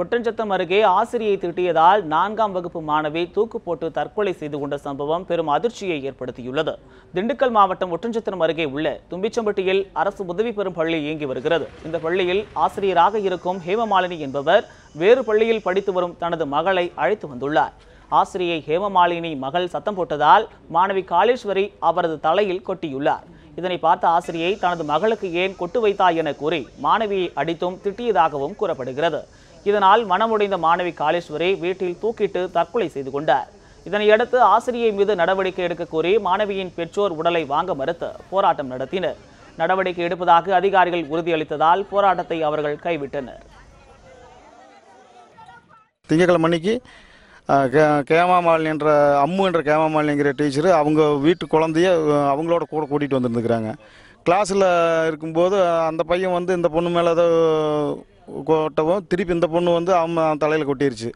ஒட்டஞ்சத்தம் அருகே ஆசிரியை திட்டியதால் நான்காம் வகுப்பு மாணவி தூக்கு போட்டு தற்கொலை செய்து கொண்ட சம்பவம் பெரும் அதிர்ச்சியை ஏற்படுத்தியுள்ளது. திண்டுக்கல் மாவட்டம் ஒட்டஞ்சத்திரம் அருகே உள்ள தும்பிச்சம்பட்டியில் அரசு உதவி பெறும் பள்ளி இயங்கி வருகிறது. இந்த பள்ளியில் ஆசிரியராக இருக்கும் ஹேமமாலினி என்பவர் வேறு பள்ளியில் படித்து வரும் தனது மகளை அழைத்து வந்துள்ளார். ஆசிரியை ஹேமமாலினி மகள் சத்தம் போட்டதால் மாணவி காளேஸ்வரி அவரது தலையில் கொட்டியுள்ளார். இதனை பார்த்த ஆசிரியை தனது மகளுக்கு ஏன் கொட்டு வைத்தாய் என கூறி மாணவியை அடித்தும் திட்டியதாகவும் கூறப்படுகிறது. இதனால் மனமுடைந்த மாணவி காளேஸ்வரி வீட்டில் தூக்கிட்டு தற்கொலை செய்து கொண்டார். இதனையடுத்து ஆசிரியை மீது நடவடிக்கை எடுக்க கோரி மாணவியின் பெற்றோர் உடலை வாங்க மறுத்து போராட்டம் நடத்தினர். நடவடிக்கை எடுப்பதாக அதிகாரிகள் உறுதியளித்ததால் போராட்டத்தை அவர்கள் கைவிட்டனர். திங்கட்கிழமை அன்னைக்கு கேமா கே கேமாமாலினி என்ற அம்மு என்ற கேமாமாலினிங்கிற டீச்சர் அவங்க வீட்டு குழந்தைய அவங்களோட கூட கூட்டிகிட்டு வந்துருந்துக்கிறாங்க. கிளாஸில் இருக்கும்போது அந்த பையன் வந்து இந்த பொண்ணு மேலே ஏதோ கொட்டவும் திருப்பி இந்த பொண்ணு வந்து அவன் தலையில் கொட்டிருச்சு.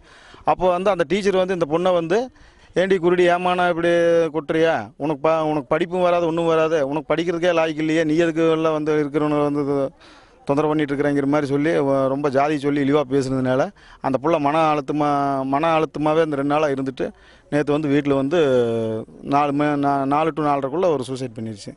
அப்போ வந்து அந்த டீச்சர் வந்து இந்த பொண்ணை வந்து ஏண்டி குருடி ஏமானா இப்படி கொட்டுறியா? உனக்கு ப உனக்கு படிப்பும் வராது ஒன்றும் வராது. உனக்கு படிக்கிறதுக்கே லாய்க்கு இல்லையே. நீ எதுக்கு எல்லாம் வந்து இருக்கிறவங்க வந்து தொந்தரவு பண்ணிட்டு இருக்கிறேங்கிற மாதிரி சொல்லி ரொம்ப ஜாதி சொல்லி இழிவாக பேசுனதுனால அந்த புள்ள மன அழுத்தமாக மன அழுத்தமாகவே அந்த ரெண்டு நாளாக இருந்துட்டு நேற்று வந்து வீட்டில் வந்து நாலு ம நாலு டு நாலரைக்குள்ளே ஒரு சூசைட் பண்ணிருச்சு.